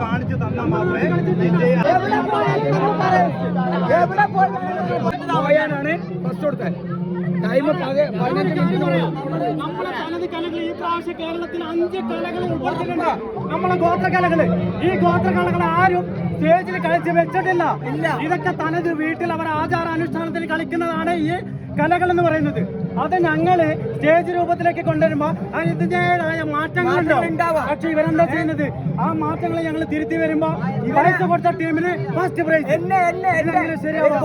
കാണിച്ചു തന്നാൽ മാത്രമേ പോയാനാണ് ഫസ്റ്റ് കൊടുത്തത് ടൈം ഈ പ്രാവശ്യം കേരളത്തിൽ അഞ്ച് കലകൾ ഉൾപ്പെടുത്തിയിട്ടുണ്ട്. നമ്മളെ ഗോത്രകലകൾ. ഈ ഗോത്രകലകൾ ആരും സ്റ്റേജിൽ കളിച്ച് വെച്ചിട്ടില്ല. ഇതൊക്കെ തനത് വീട്ടിൽ അവർ ആചാരാനുഷ്ഠാനത്തിൽ കളിക്കുന്നതാണ് ഈ കലകൾ എന്ന് പറയുന്നത്. അത് ഞങ്ങൾ സ്റ്റേജ് രൂപത്തിലേക്ക് കൊണ്ടുവരുമ്പോ അതിന്റേതായ മാറ്റങ്ങൾ പക്ഷെ ഇവരെന്താ ചെയ്യുന്നത്? ആ മാറ്റങ്ങൾ ഞങ്ങൾ തിരുത്തി വരുമ്പോ പൈസ കൊടുത്ത ടീമിന് ഫസ്റ്റ് പ്രൈസ് എന്നെ എന്നെ എന്നെ. ശരിയാവും?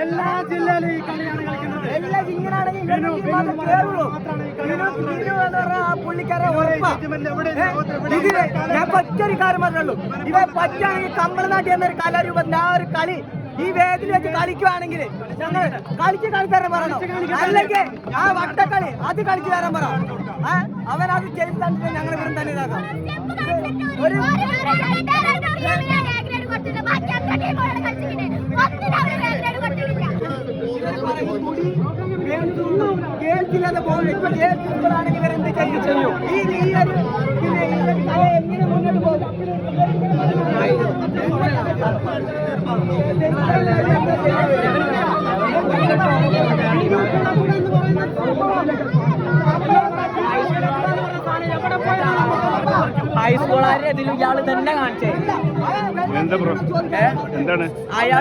എല്ലാ ജില്ലയിലും ഈ കളിയാണ് കളിക്കുന്നത് എല്ലാ ആ പുള്ളിക്കാരെ ഞാൻ പറ്റൊരു കാര്യം പറഞ്ഞുള്ളൂ ഇവ പറ്റുകയാണെങ്കിൽ തമിഴ്നാട്ടിൽ എന്നൊരു കലാരൂപം ആ ഒരു കളി ഈ വേദിയിൽ വെച്ച് കളിക്കുവാണെങ്കിൽ ഞങ്ങൾ കളിച്ച് കളിച്ചു തരാൻ പറയണം അല്ലെങ്കിൽ ആ വട്ടക്കളി അത് കളിച്ചു തരാൻ പറ? അവൻ അത് ചെയ്ത് തന്നിട്ട് ഞങ്ങൾ ഇവരും തന്നെ ഇതാക്കാം ഒരു കേൾക്കില്ലാതെ പോകും ഇപ്പൊ കേൾക്കുമ്പോഴാണെങ്കിൽ ഇവരെന്ത് ചെയ്യും? ഈ ഈ ഒരു പിന്നെ ഈ ഒരു കല എങ്ങനെ മുന്നോട്ട് പോകും? ഹൈസ്കൂളുകാരെ ഇതിലും ഇയാൾ തന്നെ കാണിച്ചത്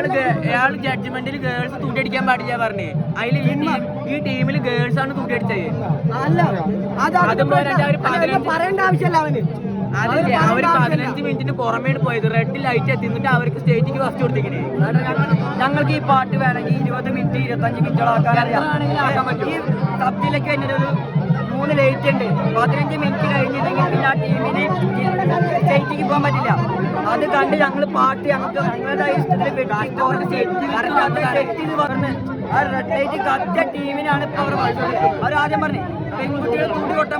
ഗേ- അയാൾ ജഡ്ജ്മെന്റിൽ ഗേൾസ് തുണ്ടിയടിക്കാൻ പാടില്ല പറഞ്ഞേ. അതിൽ ഈ ടീമിൽ ഗേൾസ് ആണ് അത് അത് പതിനഞ്ച് പറയേണ്ട ആവശ്യമില്ല അവന്. അതില്ലേ അവർ പതിനഞ്ച് മിനിറ്റിന് പുറമേണ് പോയത്. റെഡ് ലൈറ്റ് എത്തിന്നിട്ട് അവർക്ക് സ്റ്റേറ്റിക്ക് ഫസ്റ്റ് കൊടുത്തിരിക്കണേ ഞങ്ങൾക്ക് ഈ പാട്ട് വേണമെങ്കിൽ ഇരുപത് മിനിറ്റ് ഇരുപത്തഞ്ച് മിനിറ്റ് ഈ സബ്ജിയിലൊക്കെ തന്നെ ഒരു മൂന്ന് ലൈറ്റ് ഉണ്ട്. പതിനഞ്ച് മിനിറ്റ് കഴിഞ്ഞിട്ടുണ്ടെങ്കിൽ പിന്നെ ആ ടീമിന് സ്റ്റേറ്റിക്ക് പോകാൻ പറ്റില്ല. അത് കണ്ട് ഞങ്ങൾ പാട്ട് ഞങ്ങൾക്ക് ഞങ്ങളുടേതായ ഇഷ്ടത്തിൽ വെട്ടി ഓരോ സെറ്റ് ചെയ്ത് പറഞ്ഞ് ആ റെഡ് ലൈറ്റ് കത്തിയ ടീമിനാണ് ഇപ്പൊ അവർ മത്സരം അവർ ആദ്യം പറഞ്ഞു പെൺകുട്ടികൾ തൂട്ടി കൊട്ടാൻ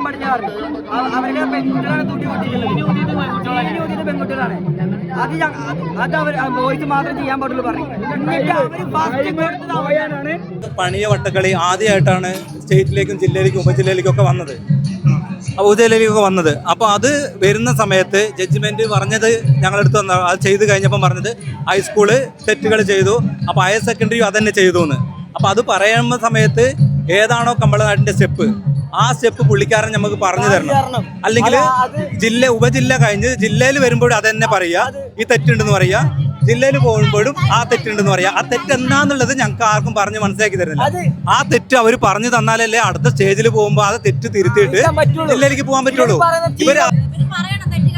അവ- അവരുടെ പെൺകുട്ടികളാണ് തൂട്ടി കൊട്ടിയിട്ടുള്ളത് ഊതിയത് പെൺകുട്ടികളാണ്. അത് അത് അവർ ബോയ്സ് മാത്രം ചെയ്യാൻ പാടുള്ളൂ അവയാണ് പണിയ വട്ടക്കളി ആദ്യമായിട്ടാണ് സ്റ്റേറ്റിലേക്കും ജില്ലയിലേക്കും ഉപജില്ലയിലേക്കും ഒക്കെ വന്നത്. ഉപജില്ലയിലേക്കൊക്കെ വന്നത്. അപ്പോൾ അത് വരുന്ന സമയത്ത് ജഡ്ജ്മെന്റ് പറഞ്ഞത് ഞങ്ങളെടുത്ത് വന്ന അത് ചെയ്ത് കഴിഞ്ഞപ്പം പറഞ്ഞത് ഹൈസ്കൂൾ തെറ്റുകൾ ചെയ്തു. അപ്പോൾ ഹയർ സെക്കൻഡറിയും അതന്നെ ചെയ്തു എന്ന് അപ്പോൾ അത് പറയുന്ന സമയത്ത് ഏതാണോ കമ്പളനാടിന്റെ സ്റ്റെപ്പ് ആ സ്റ്റെപ്പ് പുള്ളിക്കാരൻ നമുക്ക് പറഞ്ഞു തരണം. അല്ലെങ്കിൽ ജില്ല ഉപജില്ല കഴിഞ്ഞ് ജില്ലയിൽ വരുമ്പോഴും തന്നെ പറയുക ഈ തെറ്റുണ്ടെന്ന് പറയുക ജില്ലയിൽ പോകുമ്പോഴും ആ തെറ്റുണ്ടെന്ന് പറയാ. ആ തെറ്റ് എന്താന്നുള്ളത് ഞങ്ങൾക്ക് ആർക്കും പറഞ്ഞ് മനസ്സിലാക്കി തരുന്നില്ല. ആ തെറ്റ് അവർ പറഞ്ഞു തന്നാലല്ലേ അടുത്ത സ്റ്റേജിൽ പോകുമ്പോൾ ആ തെറ്റ് തിരുത്തിയിട്ട് ജില്ലയിലേക്ക് പോകാൻ പറ്റുള്ളൂ. ഇവർ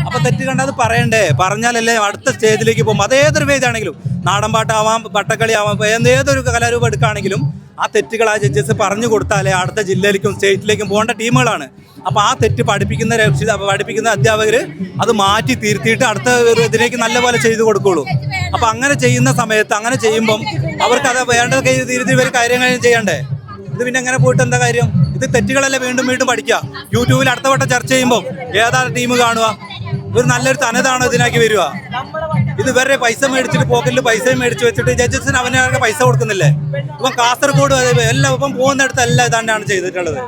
അപ്പൊ തെറ്റ് കണ്ടാൽ പറയണ്ടേ? പറഞ്ഞാലല്ലേ അടുത്ത സ്റ്റേജിലേക്ക് പോകുമ്പോൾ അത് ഏതൊരു വേദി ആണെങ്കിലും നാടൻ പാട്ടാവാം പട്ടക്കളി ആവാം ഏതൊരു കലാരൂപം എടുക്കുകയാണെങ്കിലും ആ തെറ്റുകൾ ആ ജഡ്ജസ് പറഞ്ഞു കൊടുത്താലേ അടുത്ത ജില്ലയിലേക്കും സ്റ്റേറ്റിലേക്കും പോകേണ്ട ടീമുകളാണ്. അപ്പോൾ ആ തെറ്റ് പഠിപ്പിക്കുന്ന രക്ഷിത പഠിപ്പിക്കുന്ന അധ്യാപകർ അത് മാറ്റി തിരുത്തിയിട്ട് അടുത്ത ഒരു ഇതിലേക്ക് നല്ലപോലെ ചെയ്തു കൊടുക്കുള്ളൂ. അപ്പോൾ അങ്ങനെ ചെയ്യുന്ന സമയത്ത് അങ്ങനെ ചെയ്യുമ്പം അവർക്ക് അത് വേണ്ട തിരുത്തി ഇവർ കാര്യങ്ങൾ ചെയ്യണ്ടേ? ഇത് പിന്നെ അങ്ങനെ പോയിട്ട് എന്താ കാര്യം? ഇത് തെറ്റുകളല്ലേ വീണ്ടും വീണ്ടും പഠിക്കുക. യൂട്യൂബിൽ അടുത്ത വട്ടം ചർച്ച ചെയ്യുമ്പോൾ ഏതാ ടീം കാണുക? ഒരു നല്ലൊരു തനതാണോ ഇതിനാക്കി വരിക. ഇത് ഇവരുടെ പൈസ മേടിച്ചിട്ട് പോക്കറ്റിൽ പൈസ മേടിച്ച് വെച്ചിട്ട് ജഡ്ജസിന് അവനൊക്കെ പൈസ കൊടുക്കുന്നില്ലേ? ഇപ്പം കാസർഗോഡ് എല്ലാം ഇപ്പം പോകുന്നിടത്തെല്ലാം ഇതാണ്ടാണ് ചെയ്തിട്ടുള്ളത്.